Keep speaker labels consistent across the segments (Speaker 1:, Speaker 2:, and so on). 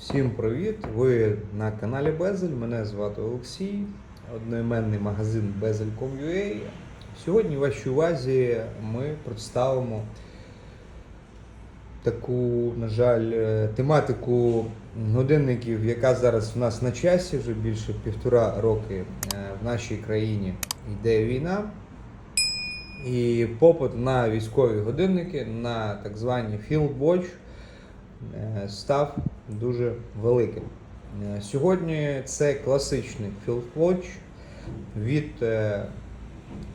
Speaker 1: Всім привіт! Ви на каналі Безель. Мене звати Олексій, одноіменний магазин Bezel.com.ua. Сьогодні вашій увазі ми представимо таку, на жаль, е, тематику годинників, яка зараз в нас на часі вже більше півтора роки е, в нашій країні йде війна. І попит на військові годинники, на так звані Field Watch е, став дуже великим. Е, Сьогодні це класичний Watch від е,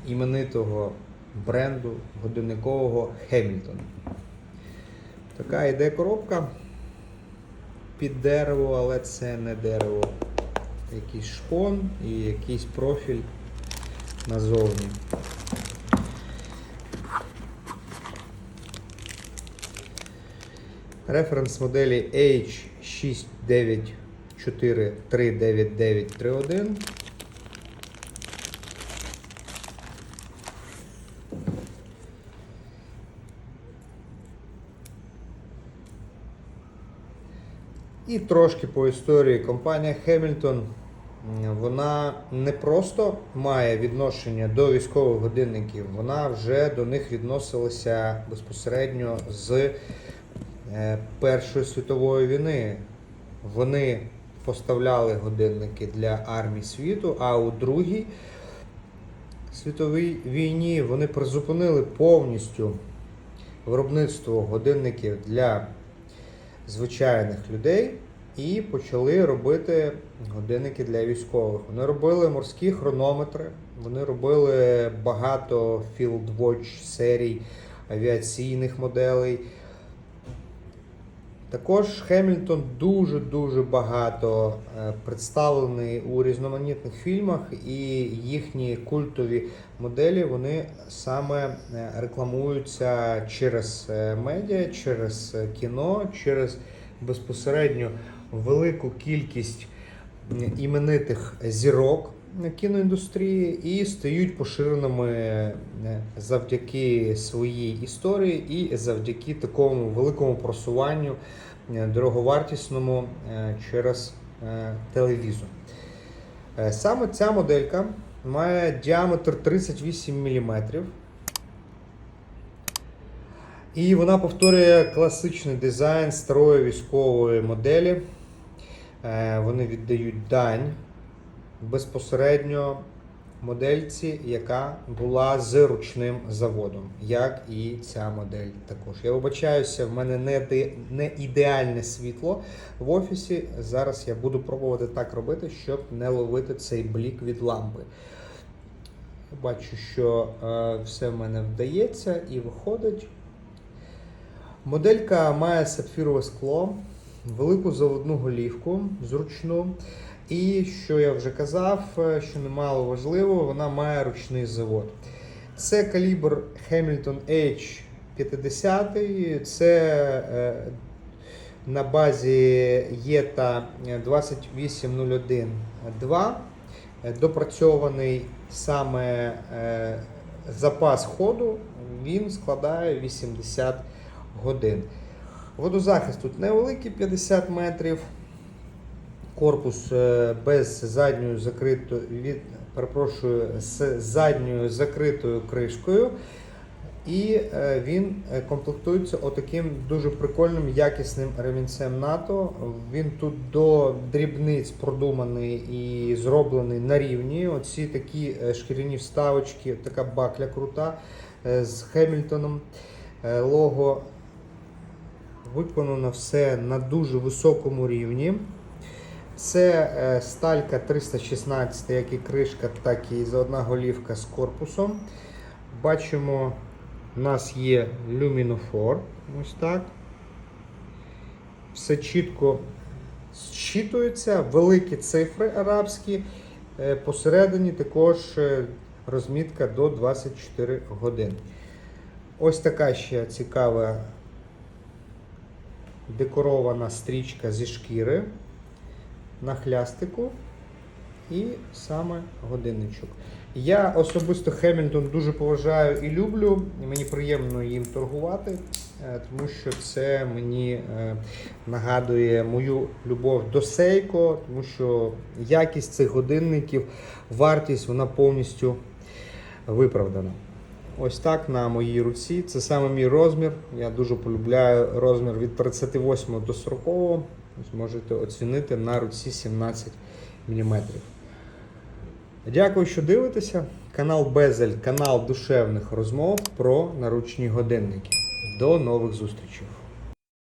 Speaker 1: іменитого бренду годинникового Hamilton. Така йде коробка під дерево, але це не дерево. Якийсь шпон і якийсь профіль назовні. Референс моделі H69439931. І трошки по історії компанія Hamilton. Вона не просто має відношення до військових годинників, вона вже до них відносилася безпосередньо з Першої світової війни. Вони поставляли годинники для армій світу, а у Другій світовій війні вони призупинили повністю виробництво годинників для звичайних людей і почали робити годинники для військових. Вони робили морські хронометри, вони робили багато Field Watch серій авіаційних моделей. Також Хемільтон дуже-дуже багато е, представлений у різноманітних фільмах, і їхні культові моделі вони саме е, рекламуються через е, медіа, через кіно, через безпосередньо велику кількість іменитих зірок кіноіндустрії і стають поширеними е, завдяки своїй історії і завдяки такому великому просуванню е, дороговартісному е, через телевізор. Саме ця моделька має діаметр 38 мм. І вона повторює класичний дизайн старої військової моделі. Вони віддають дань безпосередньо модельці, яка була з ручним заводом, як і ця модель також. Я вибачаюся, в мене не, не ідеальне світло в офісі. Зараз я буду пробувати так робити, щоб не ловити цей блік від лампи. Бачу, що е, все в мене вдається і виходить. Моделька має сапфірове скло, велику заводну голівку зручну. І що я вже казав, е, що немало важливо, вона має ручний завод. Це калібр Hamilton H50, це е, на базі ЄТА 2801-2, е, допрацьований саме запас ходу, він складає 80 годин. Водозахист тут невеликий 50 метрів. Корпус е, без задньої закритої від, перепрошую, з задньою закритою кришкою. І е, він е, комплектується отаким дуже прикольним якісним ремінцем НАТО. Він тут до дрібниць продуманий і зроблений на рівні. Оці такі шкіряні вставочки, така бакля крута з Хемільтоном. Лого виконано все на дуже високому рівні. Це е, сталька 316, як і кришка, так і заводна голівка з корпусом. Бачимо, у нас є люмінофор. Ось так. Все чітко зчитується, великі цифри арабські. Е, Посередині також е, розмітка до 24 годин. Ось така ще цікава декорована стрічка зі шкіри на хлястику і саме годинничок. Я особисто Хемільтон дуже поважаю і люблю. Мені приємно їм торгувати. е, тому що це мені е, нагадує мою любов до Seiko, тому що якість цих годинників, вартість вона повністю виправдана. Ось так на моїй руці. Це саме мій розмір. Я дуже полюбляю розмір від 38 до 40. Ось Можете оцінити на руці 17 мм. Дякую, що дивитеся. Канал Безель, канал душевних розмов про наручні годинники. До нових зустрічей!